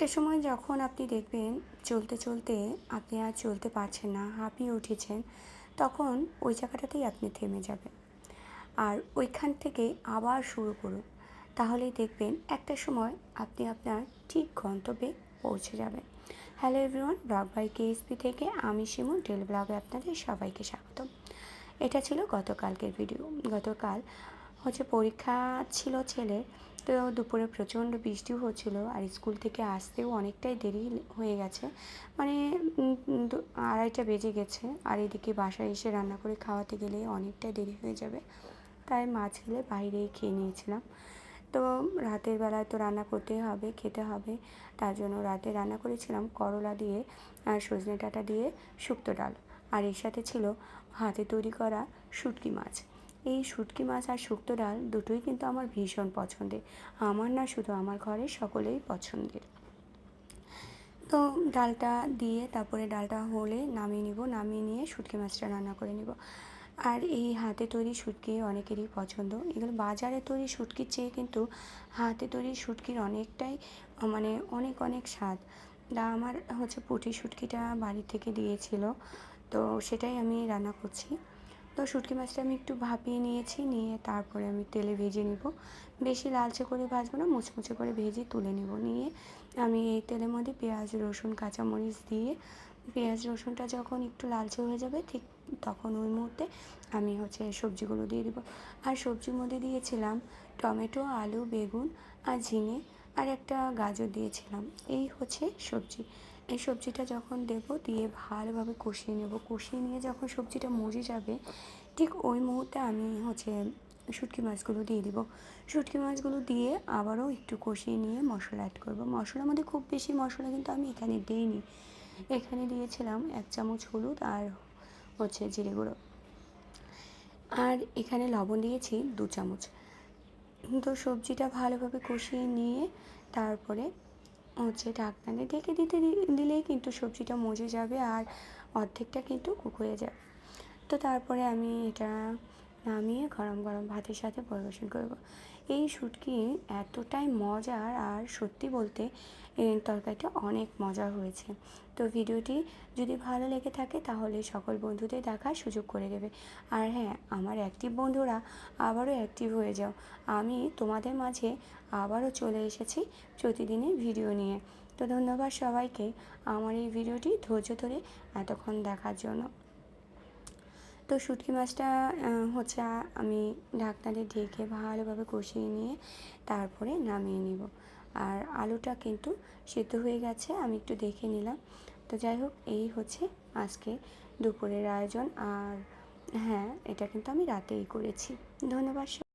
একটা সময় যখন আপনি দেখবেন চলতে চলতে আপনি আর চলতে পারছেন না, হাঁপিয়ে উঠেছেন, তখন ওই জায়গাটাতেই আপনি থেমে যাবেন। আর ওইখান থেকে আবার শুরু করুন। তাহলেই দেখবেন একটা সময় আপনি আপনার ঠিক গন্তব্যে পৌঁছে যাবেন। Hello everyone, blog by KSP থেকে আমি শিমু ডেল ব্লগে আপনাদের সবাইকে স্বাগতম। এটা ছিল গতকালকের ভিডিও। গতকাল হচ্ছে পরীক্ষা ছিল ছেলের, তো দুপুরে প্রচণ্ড বৃষ্টিও হচ্ছিল আর স্কুল থেকে আসতেও অনেকটাই দেরি হয়ে গেছে। মানে আড়াইটা বেজে গেছে আর এদিকে বাসায় এসে রান্না করে খাওয়াতে গেলে অনেকটাই দেরি হয়ে যাবে। তাই মা ছেলে বাইরেই খেয়ে নিয়েছিলাম। তো রাতের বেলায় তো রান্না করতেই হবে, খেতে হবে। তার জন্য রাতে রান্না করেছিলাম করলা দিয়ে আর সজনে ডাঁটা দিয়ে শুক্তো ডাল। আর এর সাথে ছিল হাতে তৈরি করা শুটকি মাছ। এই শুটকি মাছ আর শুক্তো ডাল দুটোই কিন্তু আমার ভীষণ পছন্দের। আমার না শুধু আমার ঘরের সকলেই পছন্দের। তো ডালটা দিয়ে তারপরে ডালটা হলে নামিয়ে নিব, নামিয়ে নিয়ে শুটকি মাছটা রান্না করে নিব। আর এই হাতে তৈরি শুটকি অনেকেরই পছন্দ। এগুলো বাজারে তৈরি শুটকির চেয়ে কিন্তু হাতে তৈরি শুটকির অনেকটাই মানে অনেক অনেক স্বাদ। দা আমার হচ্ছে পুঁটি শুটকিটা বাড়ি থেকে দিয়েছিল, তো সেটাই আমি রান্না করছি। তো শুটকি মাছটা আমি একটু ভাপিয়ে নিয়েছি, নিয়ে তারপরে আমি তেলে ভেজে নিব। বেশি লালচে করে ভাজবো না, মুচমুচে করে ভেজে তুলে নিব। নিয়ে আমি এই তেলের মধ্যে পেঁয়াজ, রসুন, কাঁচামরিচ দিয়ে, পেঁয়াজ, রসুনটা যখন একটু লালচে হয়ে যাবে ঠিক তখন ওই মুহূর্তে আমি হচ্ছে সবজিগুলো দিয়ে দিব। আর সবজির মধ্যে দিয়েছিলাম টমেটো, আলু, বেগুন আর ঝিঙে আর একটা গাজর দিয়েছিলাম। এই হচ্ছে সবজি। এই সবজিটা যখন দেব দিয়ে ভালোভাবে কষিয়ে নেব। কষিয়ে নিয়ে যখন সবজিটা মজে যাবে, ঠিক ওই মুহূর্তে আমি হচ্ছে শুটকি মাছগুলো দিয়ে দিব। শুটকি মাছগুলো দিয়ে আবারও একটু কষিয়ে নিয়ে মশলা অ্যাড করব। মশলার মধ্যে খুব বেশি মশলা কিন্তু আমি এখানে দিইনি। এখানে দিয়েছিলাম এক চামচ হলুদ আর হচ্ছে জিরে গুঁড়ো। আর এখানে লবণ দিয়েছি দু চামচ। তো সবজিটা ভালোভাবে কষিয়ে নিয়ে তারপরে হচ্ছে ঢাকনানে ঢেকে দিতে দিলেই কিন্তু সবজিটা মজে যাবে আর অর্ধেকটা কিন্তু কুক হয়ে যাবে তো তারপরে আমি এটা নামিয়ে গরম গরম ভাতের সাথে পরিবেশন করব। এই শুটকি এতটাই মজার আর সত্যি বলতে তরকারিটা অনেক মজা হয়েছে। তো ভিডিওটি যদি ভালো লেগে থাকে তাহলে সকল বন্ধুদের দেখার সুযোগ করে দেবে। আর হ্যাঁ আমার অ্যাক্টিভ বন্ধুরা আবারও অ্যাক্টিভ হয়ে যাও। আমি তোমাদের মাঝে আবারও চলে এসেছি প্রতিদিনের ভিডিও নিয়ে। তো ধন্যবাদ সবাইকে। আমার এই ভিডিওটি ধৈর্য ধরে এতক্ষণ দেখার জন্য। তো শুটকি মাছটা হচ্ছে আমি ঢাকনাতে ঢেকে ভালোভাবে কষিয়ে নিয়ে তারপরে নামিয়ে নিব। আর আলুটা কিন্তু সেদ্ধ হয়ে গেছে, আমি একটু দেখে নিলাম। তো যাই হোক, এই হচ্ছে আজকে দুপুরের আয়োজন। আর হ্যাঁ এটা কিন্তু আমি রাতেই করেছি। ধন্যবাদ